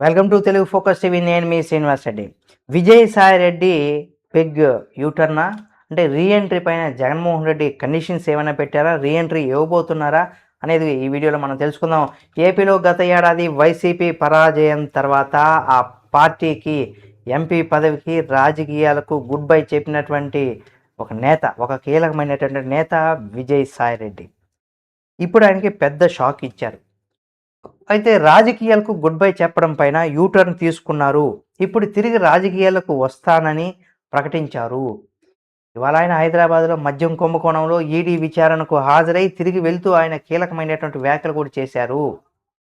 Welcome to Telugu Focus TV. నేను మీ శ్రీనివాస్ రెడ్డి. విజయసాయి రెడ్డి పెగ్ యూటర్నా? అంటే రీఎంట్రీ పైన జగన్మోహన్ రెడ్డి కండిషన్స్ ఏమైనా పెట్టారా? రీఎంట్రీ ఇవ్వబోతున్నారా? అనేది ఈ వీడియోలో మనం తెలుసుకుందాం. ఏపీలో గత ఏడాది వైసీపీ పరాజయం తర్వాత ఆ పార్టీకి ఎంపీ పదవికి రాజకీయాలకు గుడ్ బై చెప్పినటువంటి ఒక నేత ఒక కీలకమైనటువంటి నేత విజయ్ సాయి రెడ్డి. ఇప్పుడు ఆయనకి పెద్ద షాక్ ఇచ్చారు. అయితే రాజకీయాలకు గుడ్ బై చెప్పడం పైన యూటర్న్ తీసుకున్నారు. ఇప్పుడు తిరిగి రాజకీయాలకు వస్తానని ప్రకటించారు. ఇవాళ ఆయన హైదరాబాద్లో మద్యం కుంభకోణంలో ఈడీ విచారణకు హాజరై తిరిగి వెళ్తూ ఆయన కీలకమైనటువంటి వ్యాఖ్యలు కూడా చేశారు.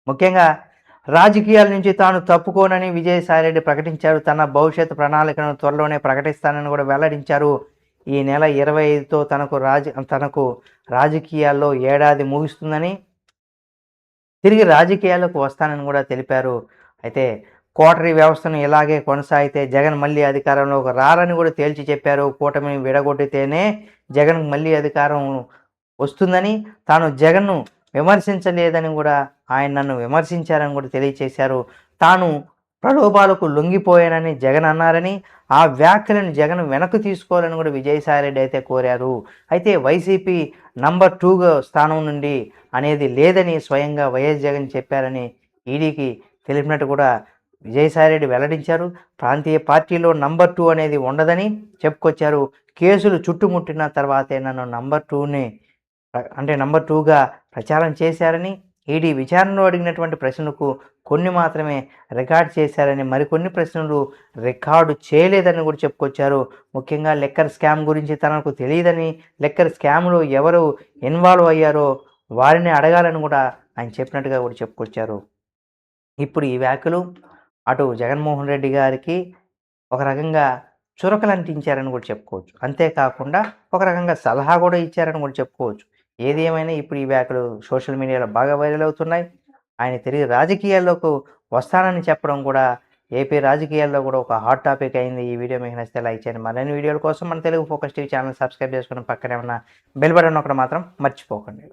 ముఖ్యంగా రాజకీయాల నుంచి తాను తప్పుకోనని విజయసాయిరెడ్డి ప్రకటించారు. తన భవిష్యత్ ప్రణాళికను త్వరలోనే ప్రకటిస్తానని కూడా వెల్లడించారు. ఈ నెల ఇరవై ఐదుతో తనకు రాజ తనకు రాజకీయాల్లో ఏడాది ముగుస్తుందని తిరిగి రాజకీయాలకు వస్తానని కూడా తెలిపారు. అయితే కోటరీ వ్యవస్థను ఇలాగే కొనసాగితే జగన్ మళ్ళీ అధికారంలోకి రారని కూడా తేల్చి చెప్పారు. కూటమిని విడగొట్టితేనే జగన్ మళ్ళీ అధికారం వస్తుందని తాను జగన్ను విమర్శించలేదని కూడా ఆయన నన్ను విమర్శించారని కూడా తెలియచేశారు. తాను ప్రలోభాలకు లొంగిపోయానని జగన్ అన్నారని ఆ వ్యాఖ్యలను జగన్ వెనక్కి తీసుకోవాలని కూడా విజయసాయిరెడ్డి అయితే కోరారు. అయితే వైసీపీ నంబర్ టూగా స్థానం నుండి అనేది లేదని స్వయంగా వైఎస్ జగన్ చెప్పారని ఈడీకి తెలిపినట్టు కూడా విజయసాయిరెడ్డి వెల్లడించారు. ప్రాంతీయ పార్టీలో నంబర్ టూ అనేది ఉండదని చెప్పుకొచ్చారు. కేసులు చుట్టుముట్టిన తర్వాతే నన్ను నంబర్ టూని అంటే నంబర్ టూగా ప్రచారం చేశారని ఈడీ విచారణలో అడిగినటువంటి ప్రశ్నలకు కొన్ని మాత్రమే రికార్డ్ చేశారని మరికొన్ని ప్రశ్నలు రికార్డు చేయలేదని కూడా చెప్పుకొచ్చారు. ముఖ్యంగా లెక్కర్ స్కామ్ గురించి తనకు తెలియదని లెక్కర్ స్కామ్లో ఎవరు ఇన్వాల్వ్ అయ్యారో వారిని అడగాలని కూడా ఆయన చెప్పినట్టుగా కూడా చెప్పుకొచ్చారు. ఇప్పుడు ఈ వ్యాఖ్యలు అటు జగన్మోహన్ రెడ్డి గారికి ఒక రకంగా చురకలు అంటించారని కూడా చెప్పుకోవచ్చు. అంతేకాకుండా ఒక రకంగా సలహా కూడా ఇచ్చారని కూడా చెప్పుకోవచ్చు. ఏది ఏమైనా ఇప్పుడు ఈ వ్యాఖ్యలు సోషల్ మీడియాలో బాగా వైరల్ అవుతున్నాయి. ఆయన తిరిగి రాజకీయాల్లోకి వస్తానని చెప్పడం కూడా ఏపీ రాజకీయాల్లో కూడా ఒక హాట్ టాపిక్ అయింది. ఈ వీడియో మీకు నచ్చితే లైక్ చేయండి. మరిన్ని వీడియోల కోసం మన Telugu Focus TV channel subscribe చేసుకుని పక్కనే ఉన్న బెల్ బటన్ ఒకటి మాత్రం మర్చిపోకండి.